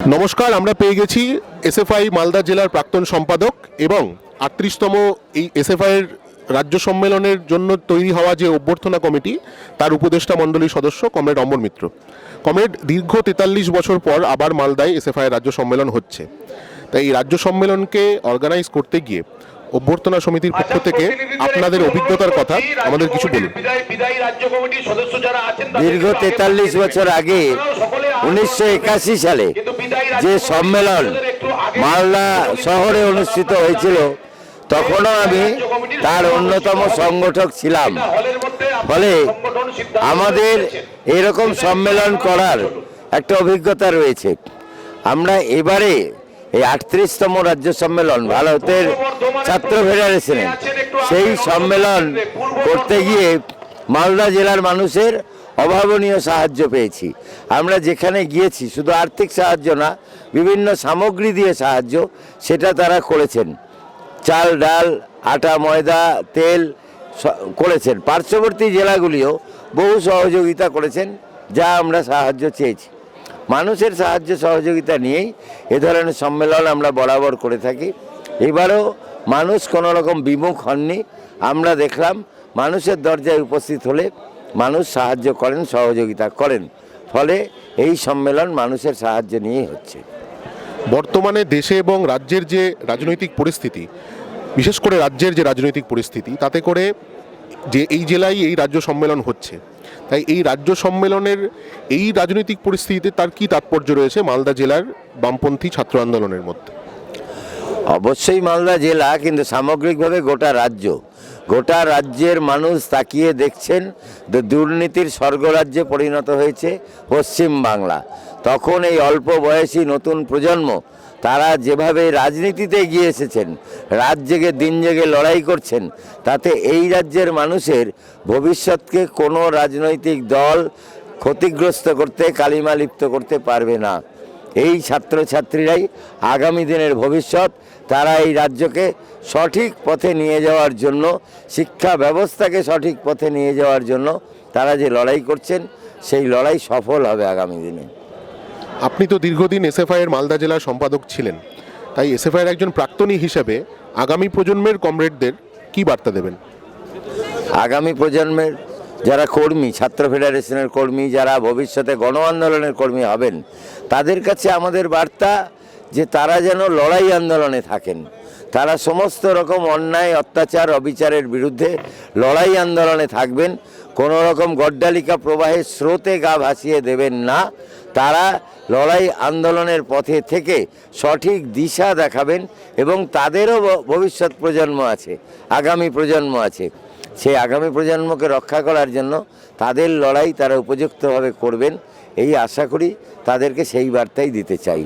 নমস্কার আমরা পেয়ে গেছি এসএফআই মালদা জেলার প্রাক্তন সম্পাদক এবং আটত্রিশতম এই এসএফআই এর রাজ্য সম্মেলনের জন্য তৈরি হওয়া যে অভ্যর্থনা কমিটি তার উপদেষ্টা মণ্ডলীর সদস্য কমরেড অমর মিত্র। কমরেড দীর্ঘ তেতাল্লিশ বছর পর আবার মালদায় এসএফআই এর রাজ্য সম্মেলন হচ্ছে। তাই এই রাজ্য সম্মেলনকে অর্গানাইজ করতে গিয়ে অভ্যর্থনা সমিতির পক্ষ থেকে আপনাদের অভিজ্ঞতার কথা আমাদের কিছু বলুন। দীর্ঘ তেতাল্লিশ বছর আগে উনিশশো একাশি সালে যে সম্মেলন মালদা শহরে অনুষ্ঠিত হয়েছিল তখনও আমি তার অন্যতম সংগঠক ছিলাম। ফলে আমাদের এরকম সম্মেলন করার একটা অভিজ্ঞতা রয়েছে। আমরা এবারে এই আটত্রিশতম রাজ্য সম্মেলন ভারতের ছাত্র ফেডারেশনে সেই সম্মেলন করতে গিয়ে মালদা জেলার মানুষের অভাবনীয় সাহায্য পেয়েছি। আমরা যেখানে গিয়েছি, শুধু আর্থিক সাহায্য না, বিভিন্ন সামগ্রী দিয়ে সাহায্য সেটা তারা করেছেন। চাল, ডাল, আটা, ময়দা, তেল করেছেন। পার্শ্ববর্তী জেলাগুলিও বহু সহযোগিতা করেছেন, যা আমরা সাহায্য চেয়েছি। মানুষের সাহায্য সহযোগিতা নিয়েই এ ধরনের সম্মেলন আমরা বরাবর করে থাকি। এবারও মানুষ কোনো রকম বিমুখ হননি। আমরা দেখলাম মানুষের দরজায় উপস্থিত হলে মানুষ সাহায্য করেন সহযোগিতা করেন। ফলে এই সম্মেলন মানুষের সাহায্য নিয়েই হচ্ছে। বর্তমানে দেশে এবং রাজ্যের যে রাজনৈতিক পরিস্থিতি বিশেষ করে রাজ্যের যে রাজনৈতিক পরিস্থিতি তাতে করে যে এই জেলায় এই রাজ্য সম্মেলন হচ্ছে তাই এই রাজ্য সম্মেলনের এই রাজনৈতিক পরিস্থিতিতে তার কি তাৎপর্য রয়েছে মালদা জেলার বামপন্থী ছাত্র আন্দোলনের মধ্যে? অবশ্যই মালদা জেলা কিন্তু সামগ্রিকভাবে গোটা রাজ্য। গোটা রাজ্যের মানুষ তাকিয়ে দেখছেন দুর্নীতির স্বর্গরাজ্যে পরিণত হয়েছে পশ্চিম বাংলা। তখন এই অল্প বয়সী নতুন প্রজন্ম, তারা যেভাবে রাজনীতিতে গিয়ে এসেছেন, রাত জেগে দিন জেগে লড়াই করছেন, তাতে এই রাজ্যের মানুষের ভবিষ্যৎকে কোনো রাজনৈতিক দল ক্ষতিগ্রস্ত করতে, কালিমা লিপ্ত করতে পারবে না। এই ছাত্রছাত্রীরাই আগামী দিনের ভবিষ্যৎ তারা এই রাজ্যকে সঠিক পথে নিয়ে যাওয়ার জন্য শিক্ষা ব্যবস্থাকে সঠিক পথে নিয়ে যাওয়ার জন্য তারা যে লড়াই করছেন সেই লড়াই সফল হবে আগামী দিনে। আপনি তো দীর্ঘদিন এসএফআই এর মালদা জেলার সম্পাদক ছিলেন। তাই এসএফআই এর একজন প্রাক্তনী হিসেবে আগামী প্রজন্মের কমরেডদের কি বার্তা দেবেন? আগামী প্রজন্মের যারা কর্মী, ছাত্র ফেডারেশনের কর্মী, যারা ভবিষ্যতে গণ আন্দোলনের কর্মী হবেন, তাদের কাছে আমাদের বার্তা যে তারা যেন লড়াই আন্দোলনে থাকেন। তারা সমস্ত রকম অন্যায়, অত্যাচার, অবিচারের বিরুদ্ধে লড়াই আন্দোলনে থাকবেন। কোনো রকম গড্ডালিকা প্রবাহের স্রোতে গা ভাসিয়ে দেবেন না। তারা লড়াই আন্দোলনের পথে থেকে সঠিক দিশা দেখাবেন এবং তাদেরও ভবিষ্যৎ প্রজন্ম আছে, আগামী প্রজন্ম আছে। সেই আগামী প্রজন্মকে রক্ষা করার জন্য তাদের লড়াই তারা উপযুক্তভাবে করবেন, এই আশা করি তাদেরকে সেই বার্তাই দিতে চাই।